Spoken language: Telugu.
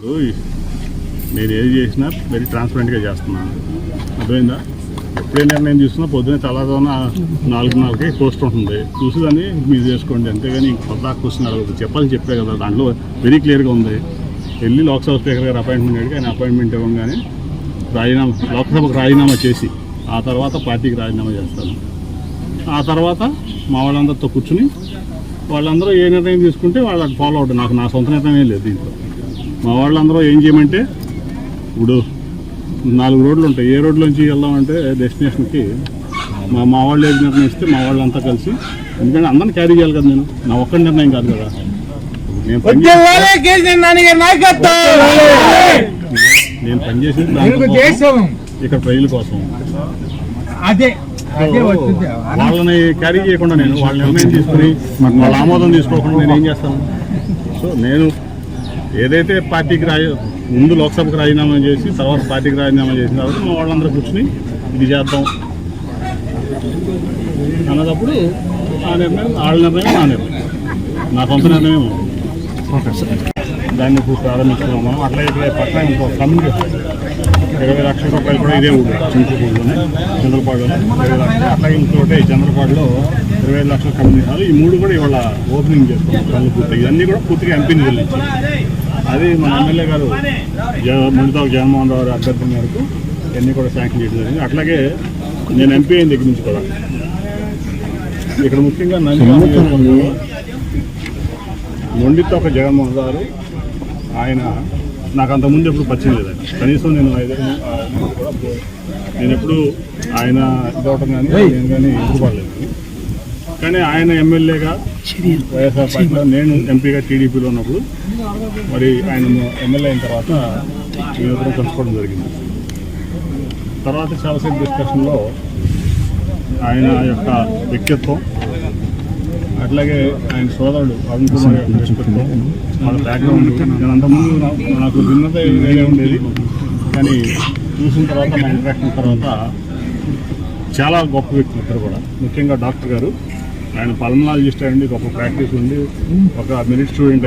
ఇప్పుడు నేను ఏది చేసినా వెరీ ట్రాన్స్పరెంట్గా చేస్తున్నాను. అర్థమైందా? ఎప్పుడే నిర్ణయం తీసుకున్నా పొద్దున్న తెల్లదోన నాలుగు నాలుగు పోస్ట్ ఉంటుంది. చూసేదాన్ని మీరు చేసుకోండి. అంతేగాని కొత్త క్వశ్చన్ అడగదు చెప్పాలి చెప్పే కదా దాంట్లో వెరీ క్లియర్గా ఉంది. వెళ్ళి లోక్సభ స్పీకర్ గారు అపాయింట్మెంట్ అడిగి ఆయన అపాయింట్మెంట్ ఇవ్వగానే రాజీనామా లోక్సభకు రాజీనామా చేసి ఆ తర్వాత పార్టీకి రాజీనామా చేస్తాను. ఆ తర్వాత మా వాళ్ళందరితో కూర్చుని వాళ్ళందరూ ఏ నిర్ణయం తీసుకుంటే వాళ్ళకి ఫాలో అవుతుంది నాకు నా సొంత నిర్ణయం లేదు దీంట్లో. మా వాళ్ళందరూ ఏం చేయమంటే ఇప్పుడు నాలుగు రోడ్లు ఉంటాయి. ఏ రోడ్లోంచి వెళ్దామంటే డెస్టినేషన్కి మా మా వాళ్ళు ఏది నిర్ణయిస్తే మా వాళ్ళంతా కలిసి ఎందుకంటే అందరిని క్యారీ చేయాలి కదా నేను. నా ఒక్క నిర్ణయం కాదు కదా. నేను పని చే- ఉద్యోగాలే కేసీఆర్ నాన్నగారి నాయకత్వం. నేను పనిచేసేది దాని కోసం, దేశం ఇక్కడ ప్రజల కోసం. అదే వాళ్ళని క్యారీ చేయకుండా నేను వాళ్ళ నిర్ణయం తీసుకుని వాళ్ళ ఆమోదం తీసుకోకుండా నేను ఏం చేస్తాను? సో నేను ఏదైతే పార్టీకి రాయ ముందు లోక్సభకు రాజీనామా చేసి తర్వాత పార్టీకి రాజీనామా చేసిన తర్వాత మా వాళ్ళందరూ కూర్చుని ఇది చేద్దాం. అన్నదప్పుడు ఆ నిర్ణయం వాళ్ళ నిర్ణయం నా నిర్ణయం. నా సొంత నిర్ణయం దాన్ని ఇప్పుడు ప్రారంభించుకున్నాం మనం అట్లా ఇక్కడ పక్కన ఇంకో కమ్యూనిటీ ఇరవై లక్షల రూపాయలు కూడా ఇదే ఊరు చింతపూడిలోనే చంద్రపాడులోనే. ఇరవై లక్షలు అట్లాగే ఇంకోటి చంద్రపాడులో ఇరవై ఐదు లక్షల కమ్యూనిటీ. ఈ మూడు కూడా ఇవాళ ఓపెనింగ్ చేసుకున్నాం పనులు పూర్తిగా ఇవన్నీ కూడా పూర్తిగా ఎంపీ నిధుల అది మన ఎమ్మెల్యే గారు మునితో జగన్మోహన్ రావు గారి అభ్యర్థన మేరకు ఇవన్నీ కూడా శాంక్షన్ చేయడం జరిగింది. అట్లాగే నేను ఎంపీ అయిన దగ్గర నుంచి కూడా ఇక్కడ ముఖ్యంగా మొండితో ఒక జగన్మోహన్ గారు ఆయన నాకు అంత ముందు ఎప్పుడు పరిచయం లేదండి కనీసం నేను ఐదారు పో- నేను ఎప్పుడు ఆయన ఇదవటం కానీ నేను కానీ ఎదురుపడలేదు. కానీ ఆయన ఎమ్మెల్యేగా వైఎస్ఆర్ పార్టీలో నేను ఎంపీగా టీడీపీలో ఉన్నప్పుడు మరి ఆయన ఎమ్మెల్యే అయిన తర్వాత మేమిద్దరం కలుసుకోవడం జరిగింది. తర్వాత చాలాసేపు డిస్కషన్లో ఆయన యొక్క వ్యక్తిత్వం అట్లాగే ఆయన సోదరుడు అరుణ్ కుమార్ యొక్క వ్యక్తిత్వం వాళ్ళ బ్యాక్గ్రౌండ్ నేను అంతకుముందు నాకు భిన్నత వేరే ఉండేది. కానీ చూసిన తర్వాత మా ఇంట్రాక్షన్ తర్వాత చాలా గొప్ప వ్యక్తులు ఇద్దరు కూడా. ముఖ్యంగా డాక్టర్ గారు. ఆయన పల్మనాలజిస్ట్ అయ్యండి గొప్ప ప్రాక్టీస్ ఉంది ఒక మెరిట్ స్టూడెంట్